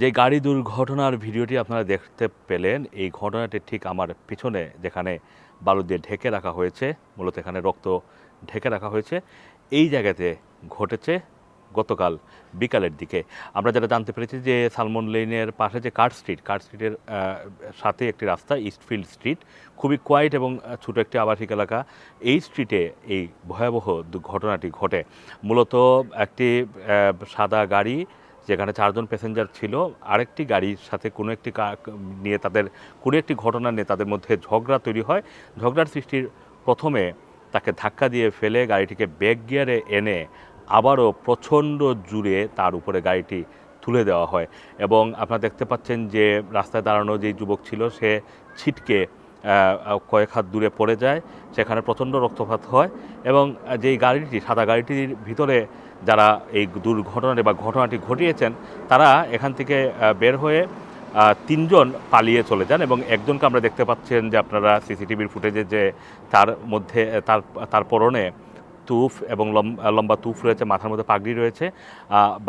যে গাড়ি দুর্ঘটনার ভিডিওটি আপনারা দেখতে পেলেন, এই ঘটনাটি ঠিক আমার পিছনে যেখানে বালু দিয়ে ঢেকে রাখা হয়েছে, মূলত এখানে রক্ত ঢেকে রাখা হয়েছে, এই জায়গাতে ঘটেছে গতকাল বিকালের দিকে। আমরা যেটা জানতে পেরেছি যে সালমন লেনের পাশে যে কার্ট স্ট্রিট কার্ট স্ট্রিটের সাথে একটি রাস্তা, ইস্টফিল্ড স্ট্রিট, খুবই কোয়াইট এবং ছোট একটি আবাসিক এলাকা, এই স্ট্রিটে এই ভয়াবহ ঘটনাটি ঘটে। মূলত একটি সাদা গাড়ি যেখানে চারজন প্যাসেঞ্জার ছিল, আরেকটি গাড়ির সাথে কোনো একটি নিয়ে তাদের, কোনো একটি ঘটনা নিয়ে তাদের মধ্যে ঝগড়া তৈরি হয়। ঝগড়ার সৃষ্টির প্রথমে তাকে ধাক্কা দিয়ে ফেলে গাড়িটিকে ব্যাক গিয়ারে এনে আবারও প্রচণ্ড জুড়ে তার উপরে গাড়িটি তুলে দেওয়া হয়। এবং আপনারা দেখতে পাচ্ছেন যে রাস্তায় দাঁড়ানো যে যুবক ছিল, সে ছিটকে কয়েক হাত দূরে পড়ে যায়, সেখানে প্রচণ্ড রক্তপাত হয় এবং যেই গাড়িটি, সাদা গাড়িটির ভিতরে যারা এই দুর্ঘটনাটি বা ঘটনাটি ঘটিয়েছেন, তারা এখান থেকে বের হয়ে তিনজন পালিয়ে চলে যান এবং একজনকে আমরা দেখতে পাচ্ছেন যে আপনারা সিসিটিভির ফুটেজে যে তার মধ্যে, তার তার পরনে তুফ এবং লম- লম্বা তুফ রয়েছে, মাথার মধ্যে পাগড়ি রয়েছে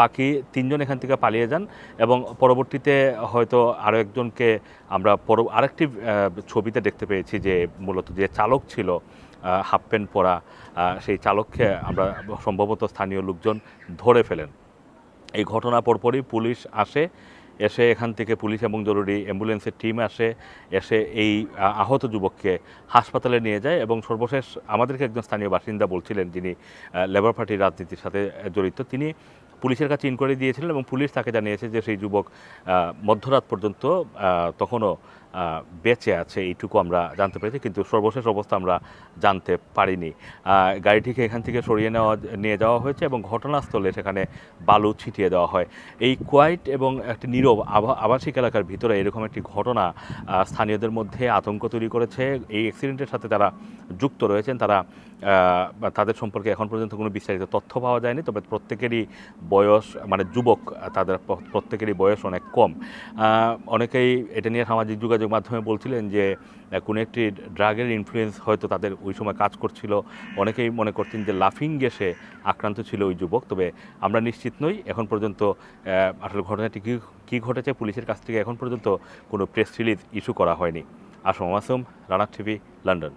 বাকি তিনজন এখান থেকে পালিয়ে যান এবং পরবর্তীতে হয়তো আরও একজনকে আমরা পর আরেকটি ছবিতে দেখতে পেয়েছি যে মূলত যে চালক ছিল হাফ প্যান্ট পরা সেই চালককে আমরা সম্ভবত স্থানীয় লোকজন ধরে ফেলেন। এই ঘটনা পরপরই পুলিশ আসে এসে এখান থেকে পুলিশ এবং জরুরি অ্যাম্বুলেন্সের টিম আসে, এসে এই আহত যুবককে হাসপাতালে নিয়ে যায় এবং সর্বশেষ আমাদেরকে একজন স্থানীয় বাসিন্দা বলছিলেন যিনি লেবার পার্টির রাজনীতির সাথে জড়িত। তিনি পুলিশের কাছে ইনকোয়ারি দিয়েছিলেন এবং পুলিশ তাকে জানিয়েছে যে সেই যুবক মধ্যরাত পর্যন্ত তখনও বেঁচে আছে, এইটুকু আমরা জানতে পেরেছি, কিন্তু সর্বশেষ অবস্থা আমরা জানতে পারিনি। গাড়িটিকে এখান থেকে সরিয়ে নেওয়া, নিয়ে যাওয়া হয়েছে এবং ঘটনাস্থলে সেখানে বালু ছিটিয়ে দেওয়া হয়। এই কোয়াইট এবং একটি নীরব আবাসিক এলাকার ভিতরে এরকম একটি ঘটনা স্থানীয়দের মধ্যে আতঙ্ক তৈরি করেছে। এই অ্যাক্সিডেন্টের সাথে তারা যুক্ত রয়েছেন, তারা তাদের সম্পর্কে এখন পর্যন্ত কোনো বিস্তারিত তথ্য পাওয়া যায়নি, তবে প্রত্যেকেরই বয়স মানে যুবক, তাদের প্রত্যেকেরই বয়স অনেক কম। অনেকেই এটা নিয়ে সামাজিক যোগাযোগ মাধ্যমে বলছিলেন যে কোনো একটি ড্রাগের ইনফ্লুয়েন্স হয়তো তাদের ওই সময় কাজ করছিল। অনেকেই মনে করতেন যে, লাফিং গ্যাসে আক্রান্ত ছিল ওই যুবক। তবে আমরা নিশ্চিত নই, এখন পর্যন্ত আসলে ঘটনাটি কী কী ঘটেছে পুলিশের কাছ থেকে এখন পর্যন্ত কোনো প্রেস রিলিজ ইস্যু করা হয়নি। Assam Assam Rana TV, London.